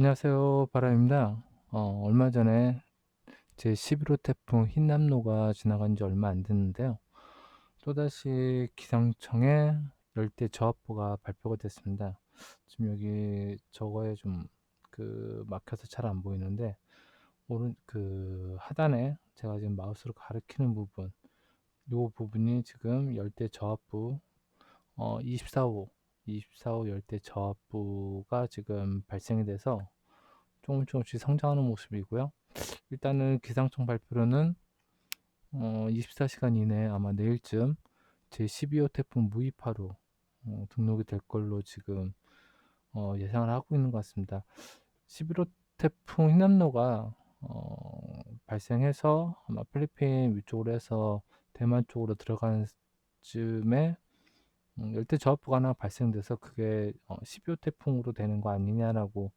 안녕하세요. 바람입니다. 어, 얼마 전에 제 11호 태풍 흰남노가 지나간 지 얼마 안 됐는데요. 또다시 기상청에 열대 저압보가 발표가 됐습니다. 지금 여기 저거에 좀 그 막혀서 잘 안 보이는데 오른 그 하단에 제가 지금 마우스로 가리키는 부분 요 부분이 지금 열대 저압부 어 24호 24호 열대 저압부가 지금 발생이 돼서 조금 조금씩 성장하는 모습이고요. 일단은 기상청 발표로는 어, 24시간 이내에 아마 내일쯤 제 12호 태풍 무이파로 어, 등록이 될 걸로 지금 어, 예상을 하고 있는 것 같습니다. 11호 태풍 흰남노가 어, 발생해서 아마 필리핀 위쪽으로 해서 대만 쪽으로 들어가는 즈음에 음, 열대 저압부가 하나 발생돼서 그게 어, 12호 태풍으로 되는 거 아니냐라고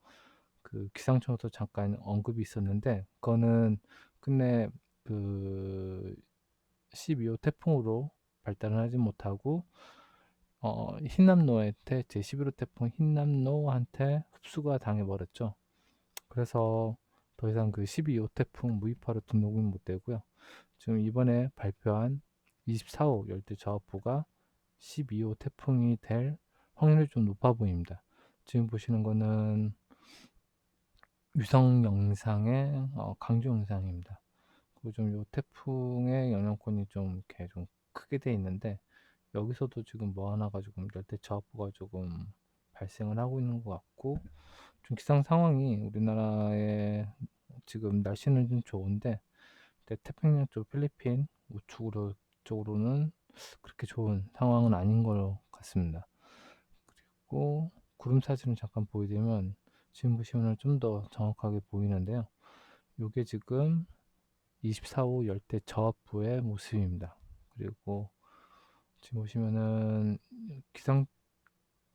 그 기상청에서 잠깐 언급이 있었는데 그거는 끝내 그 12호 태풍으로 발달을 하지 못하고 어, 흰남노한테 제 11호 태풍 흰남노한테 흡수가 당해버렸죠. 그래서 더 이상 그 12호 태풍 무이파로 등록은 못 되고요. 지금 이번에 발표한 24호 열대 저압부가 12호 태풍이 될 확률이 좀 높아 보입니다. 지금 보시는 거는 위성 영상의 어, 강조 영상입니다. 그리고 좀 요 태풍의 영향권이 좀 이렇게 좀 크게 돼 있는데 여기서도 지금 뭐 하나 가지고 열대 저압부가 조금 발생을 하고 있는 것 같고 좀 기상 상황이 우리나라의 지금 날씨는 좀 좋은데 태평양 쪽 필리핀 우측으로 쪽으로는 그렇게 좋은 상황은 아닌 것 같습니다. 그리고 구름 사진을 잠깐 보여드리면 지금 보시면 좀 더 정확하게 보이는데요. 이게 지금 24호 열대 저압부의 모습입니다. 그리고 지금 보시면은 기상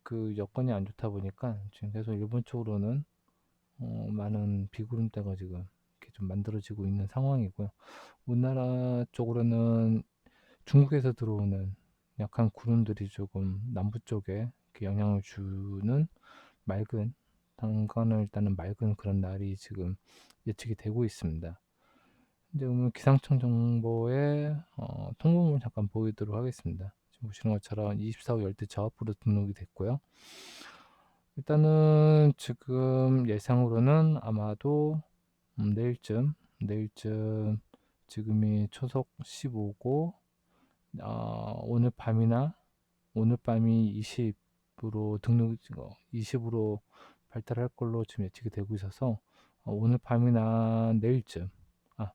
그 여건이 안 좋다 보니까 지금 계속 일본 쪽으로는 어, 많은 비구름대가 지금 이렇게 좀 만들어지고 있는 상황이고요. 우리나라 쪽으로는 중국에서 들어오는 약한 구름들이 조금 남부 쪽에 영향을 주는 맑은 당간을 일단은 맑은 그런 날이 지금 예측이 되고 있습니다. 이제 오늘 기상청 정보의 어, 통보물 잠깐 보이도록 하겠습니다. 지금 보시는 것처럼 24호 열대 저압부로 등록이 됐고요. 일단은 지금 예상으로는 아마도 음, 내일쯤 내일쯤 지금이 초속 15고 어, 오늘 밤이나 오늘 밤이 20으로 등록 20으로 발달할 걸로 지금 예측이 되고 있어서 어, 오늘 밤이나 내일쯤 아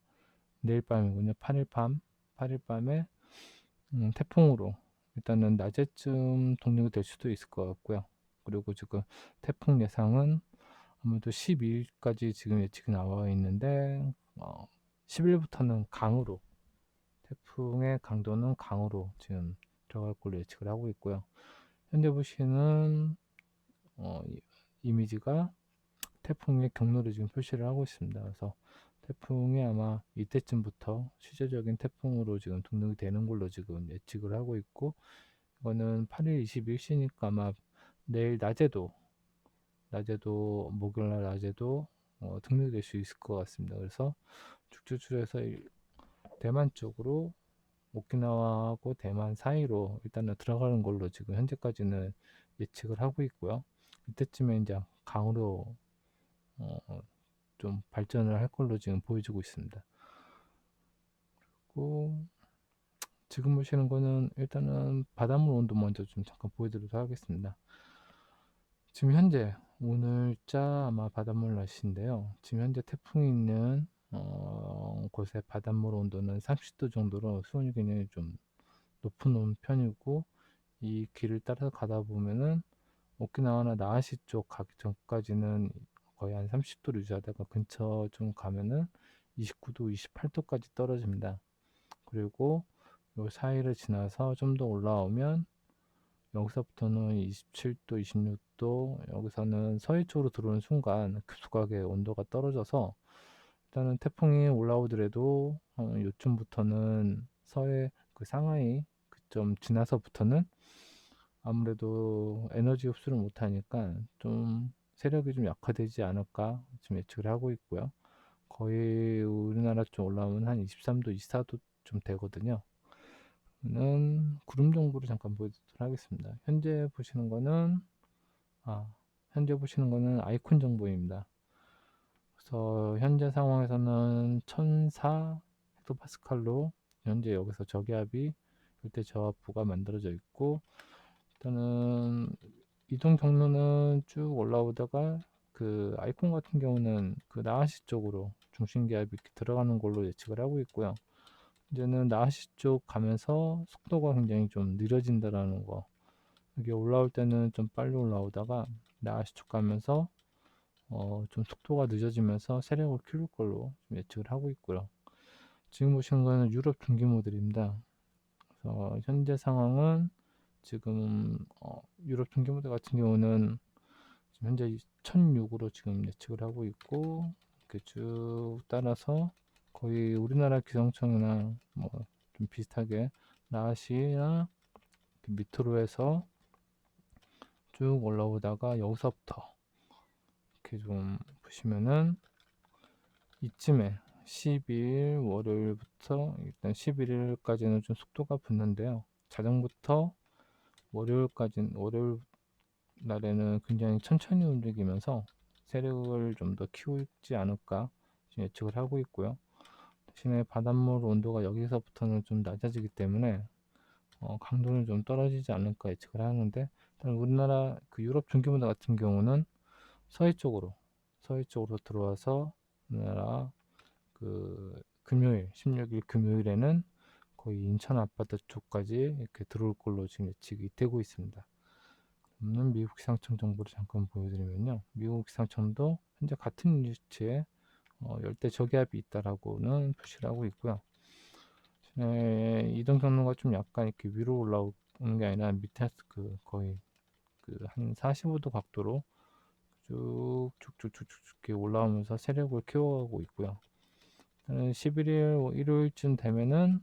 내일 밤이군요. 8일 밤 8일 밤에 음, 태풍으로 일단은 낮에쯤 동력이 될 수도 있을 것 같고요. 그리고 지금 태풍 예상은 아무래도 12일까지 지금 예측이 나와 있는데 어, 10일부터는 강으로 태풍의 강도는 강으로 지금 들어갈 걸로 예측을 하고 있고요. 현재 보시는 어, 이미지가 태풍의 경로를 지금 표시를 하고 있습니다. 그래서 태풍이 아마 이때쯤부터 시제적인 태풍으로 지금 등록이 되는 걸로 지금 예측을 하고 있고 이거는 8일 21시니까 아마 내일 낮에도 낮에도 목요일날 낮에도 어, 등록이 될수 있을 것 같습니다. 그래서 쭉쭉쭉해서 대만 쪽으로 오키나와하고 대만 사이로 일단은 들어가는 걸로 지금 현재까지는 예측을 하고 있고요. 이때쯤에 이제 강으로 어, 좀 발전을 할 걸로 지금 보여지고 있습니다. 그리고 지금 보시는 거는 일단은 바닷물 온도 먼저 좀 잠깐 보여드리도록 하겠습니다. 지금 현재 오늘자 아마 바닷물 날씨인데요. 지금 현재 태풍이 있는 어, 곳의 바닷물 온도는 30도 정도로 수온이 굉장히 좀 높은 편이고 이 길을 따라서 가다 보면은 오키나와나 나하시 쪽 가기 전까지는 거의 한 30도를 유지하다가 근처 좀 가면은 29도, 28도까지 떨어집니다. 그리고 요 사이를 지나서 좀 더 올라오면 여기서부터는 27도, 26도, 여기서는 서해 쪽으로 들어오는 순간 급속하게 온도가 떨어져서 일단은 태풍이 올라오더라도 어, 요쯤부터는 서해 그 상하이 그점 지나서부터는 아무래도 에너지 흡수를 못하니까 좀 세력이 좀 약화되지 않을까 좀 예측을 하고 있고요. 거의 우리나라 쪽 올라오면 한 23도, 24도 좀 되거든요. 는 구름 정보를 잠깐 보여드리도록 하겠습니다. 현재 보시는 거는 아 현재 보시는 거는 아이콘 정보입니다. 그래서 현재 상황에서는 1004 헥토파스칼로 현재 여기서 저기압이 열대 저압부가 만들어져 있고 일단은 이동 경로는 쭉 올라오다가 그 아이콘 같은 경우는 그 나하시 쪽으로 중심기압이 들어가는 걸로 예측을 하고 있고요. 이제는 나하시 쪽 가면서 속도가 굉장히 좀 느려진다라는 거. 이게 올라올 때는 좀 빨리 올라오다가 나하시 쪽 가면서 어, 좀 속도가 늦어지면서 세력을 키울 걸로 좀 예측을 하고 있고요. 지금 보시는 거는 유럽 중기 모델입니다. 그래서 현재 상황은 지금 어, 유럽 중기 모델 같은 경우는 현재 1006으로 지금 예측을 하고 있고 이렇게 쭉 따라서 거의 우리나라 기상청이나 뭐 좀 비슷하게 나시나 밑으로 해서 쭉 올라오다가 여기서부터 이렇게 좀 보시면은 이쯤에 12일 월요일부터 일단 11일까지는 좀 속도가 붙는데요. 자정부터 월요일까지 월요일 날에는 굉장히 천천히 움직이면서 세력을 좀 더 키우지 않을까 예측을 하고 있고요. 대신에 바닷물 온도가 여기서부터는 좀 낮아지기 때문에 어, 강도는 좀 떨어지지 않을까 예측을 하는데 우리나라 그 유럽 중기문화 같은 경우는 서해 쪽으로 서해 쪽으로 들어와서 우리나라 그 금요일 16일 금요일에는 거의 인천 앞바다 쪽까지 이렇게 들어올 걸로 지금 예측이 되고 있습니다. 그러면 미국 기상청 정보를 잠깐 보여드리면요. 미국 기상청도 현재 같은 위치에 어, 열대 저기압이 있다라고는 표시를 하고 있고요. 네, 이동 경로가 좀 약간 이렇게 위로 올라오는 게 아니라 밑에서 그 거의 그 한 45도 각도로 쭉쭉쭉쭉쭉 이렇게 올라오면서 세력을 키워가고 있고요. 11일 일요일쯤 되면은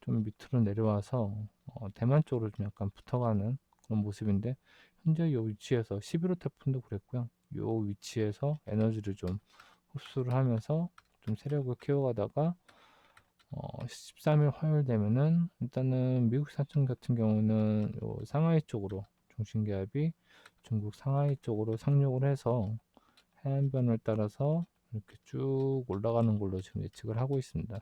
좀 밑으로 내려와서 어, 대만 쪽으로 좀 약간 붙어가는 그런 모습인데 현재 이 위치에서 11호 태풍도 그랬고요. 이 위치에서 에너지를 좀 흡수를 하면서 좀 세력을 키워가다가 어, 13일 화요일 되면은 일단은 미국 사천 같은 경우는 요 상하이 쪽으로 중심기압이 중국 상하이 쪽으로 상륙을 해서 해안변을 따라서 이렇게 쭉 올라가는 걸로 지금 예측을 하고 있습니다.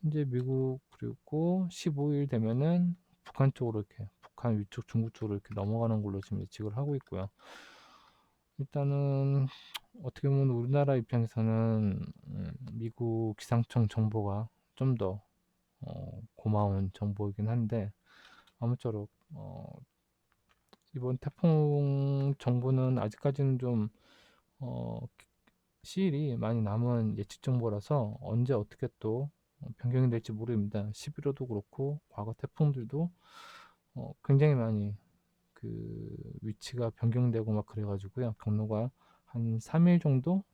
현재 미국 그리고 15일 되면은 북한 쪽으로 이렇게 북한 위쪽 중국 쪽으로 이렇게 넘어가는 걸로 지금 예측을 하고 있고요. 일단은 어떻게 보면 우리나라 입장에서는 음, 미국 기상청 정보가 좀더 어, 고마운 정보이긴 한데 아무쪼록 어, 이번 태풍 정보는 아직까지는 좀 어, 시일이 많이 남은 예측 정보라서 언제 어떻게 또 변경이 될지 모릅니다. 11호도 그렇고 과거 태풍들도 어, 굉장히 많이 그 위치가 변경되고 막 그래가지고요. 경로가 한 3일 정도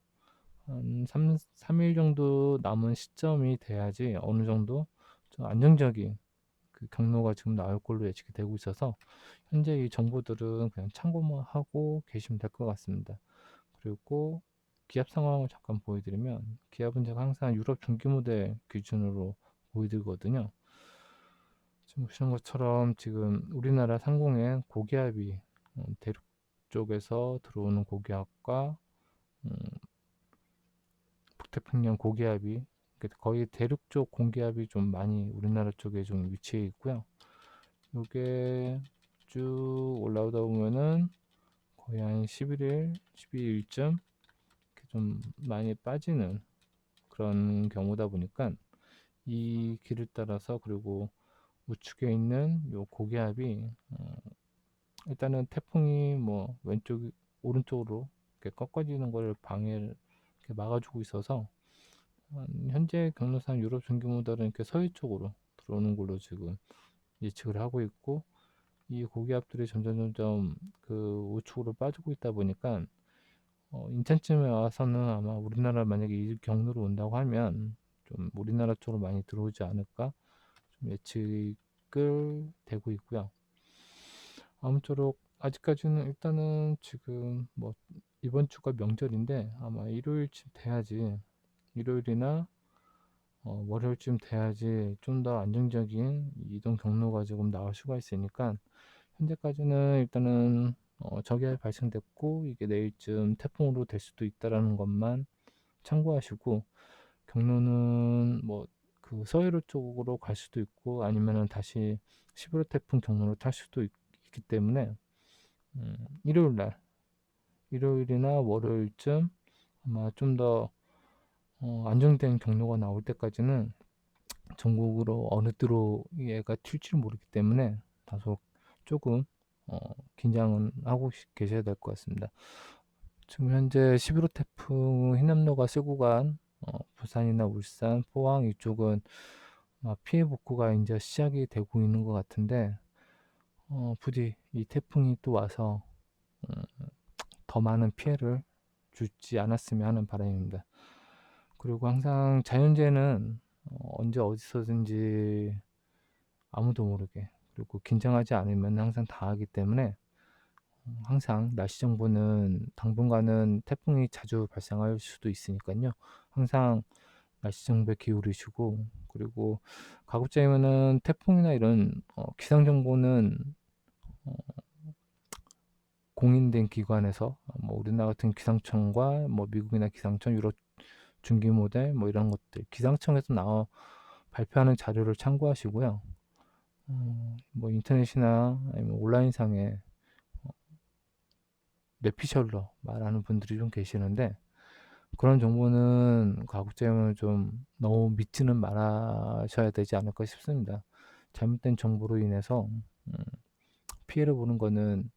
한 3, 3일 정도 남은 시점이 돼야지 어느 정도 좀 안정적인 그 경로가 지금 나올 걸로 예측이 되고 있어서 현재 이 정보들은 그냥 참고만 하고 계시면 될 것 같습니다. 그리고 기압 상황을 잠깐 보여드리면 기압은 제가 항상 유럽 중기 모델 기준으로 보여드리거든요. 지금 보시는 것처럼 지금 우리나라 상공에 고기압이 어, 대륙 쪽에서 들어오는 고기압과 음, 북태평양 고기압이 거의 대륙 쪽 공기압이 좀 많이 우리나라 쪽에 좀 위치해 있고요. 이게 쭉 올라오다 보면은 거의 한 11일, 12일쯤 좀 많이 빠지는 그런 경우다 보니까 이 길을 따라서 그리고 우측에 있는 요 고기압이 어 일단은 태풍이 뭐 왼쪽 오른쪽으로 이렇게 꺾어지는 것을 방해를 막아주고 있어서 현재 경로상 유럽 중기 모델은 이렇게 서해 쪽으로 들어오는 걸로 지금 예측을 하고 있고 이 고기압들이 점점 점점 그 우측으로 빠지고 있다 보니까 어, 인천쯤에 와서는 아마 우리나라 만약에 이 경로로 온다고 하면 좀 우리나라 쪽으로 많이 들어오지 않을까 좀 예측을 되고 있고요. 아무쪼록 아직까지는 일단은 지금 뭐 이번 주가 명절인데 아마 일요일쯤 돼야지 일요일이나 어 월요일쯤 돼야지 좀 더 안정적인 이동 경로가 조금 나올 수가 있으니까 현재까지는 일단은 어 저기압이 발생됐고 이게 내일쯤 태풍으로 될 수도 있다라는 것만 참고하시고 경로는 뭐 그 서해로 쪽으로 갈 수도 있고 아니면은 다시 11호 태풍 경로를 탈 수도 있, 기 때문에 음, 일요일 날 일요일이나 월요일쯤 아마 좀더 어, 안정된 경로가 나올 때까지는 전국으로 어느 때로 얘가 튈지 모르기 때문에 다소 조금 어, 긴장은 하고 계셔야 될 것 같습니다. 지금 현재 11호 태풍 흰남노가 쓸고 간 어, 부산이나 울산, 포항 이쪽은 아, 피해 복구가 이제 시작이 되고 있는 것 같은데 어, 부디 이 태풍이 또 와서 음, 더 많은 피해를 주지 않았으면 하는 바람입니다. 그리고 항상 자연재해는 어, 언제 어디서든지 아무도 모르게 그리고 긴장하지 않으면 항상 당하기 때문에 어, 항상 날씨 정보는 당분간은 태풍이 자주 발생할 수도 있으니까요. 항상 날씨 정보에 기울이시고 그리고 가급적이면은 태풍이나 이런 어, 기상 정보는 어, 공인된 기관에서 뭐 우리나라 같은 기상청과 뭐 미국이나 기상청, 유럽 중기 모델 뭐 이런 것들 기상청에서 나와 발표하는 자료를 참고하시고요. 어, 뭐 인터넷이나 온라인상에 어, 뇌피셜로 말하는 분들이 좀 계시는데 그런 정보는 가급적이면 좀 너무 믿지는 말아셔야 되지 않을까 싶습니다. 잘못된 정보로 인해서 음, 피해를 보는 거는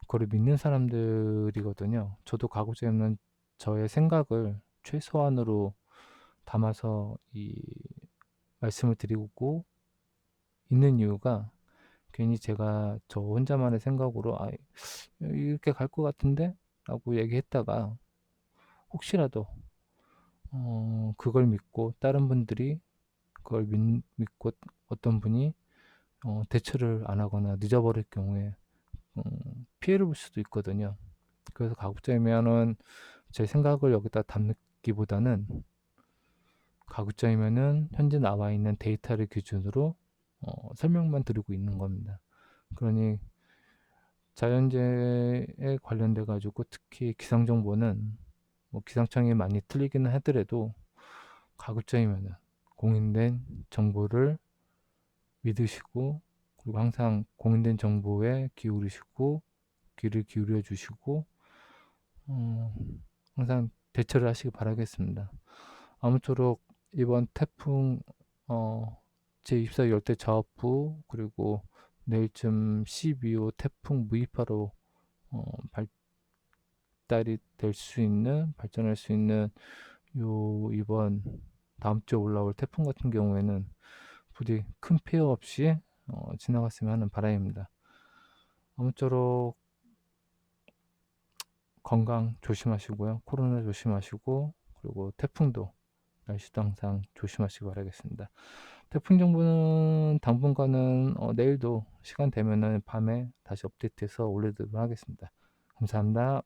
그걸 믿는 사람들이거든요. 저도 가급적이면 저의 생각을 최소한으로 담아서 이 말씀을 드리고 있는 이유가 괜히 제가 저 혼자만의 생각으로 아 이렇게 갈 것 같은데 라고 얘기했다가 혹시라도 어 그걸 믿고 다른 분들이 그걸 믿, 믿고 어떤 분이 어 대처를 안 하거나 늦어버릴 경우에 음 피해를 볼 수도 있거든요. 그래서 가급적이면은 제 생각을 여기다 담 기보다는 가급적이면은 현재 나와 있는 데이터를 기준으로 어 설명만 드리고 있는 겁니다. 그러니 자연재해에 관련돼 가지고 특히 기상 정보는 뭐 기상청이 많이 틀리기는 하더라도 가급적이면은 공인된 정보를 믿으시고 그리고 항상 공인된 정보에 기울이시고 귀를 기울여 주시고 어, 항상 대처를 하시기 바라겠습니다. 아무쪼록 이번 태풍 어, 제24 열대 저압부 그리고 내일쯤 12호 태풍 무이파로 어, 발달이 될 수 있는 발전할 수 있는 요 이번 다음 주에 올라올 태풍 같은 경우에는 부디 큰 피해 없이 어, 지나갔으면 하는 바람입니다. 아무쪼록 건강 조심하시고요. 코로나 조심하시고 그리고 태풍도 날씨도 항상 조심하시기 바라겠습니다. 태풍 정보는 당분간은 어, 내일도 시간 되면은 밤에 다시 업데이트해서 올려드리도록 하겠습니다. 감사합니다.